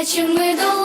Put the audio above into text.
гарячими долами.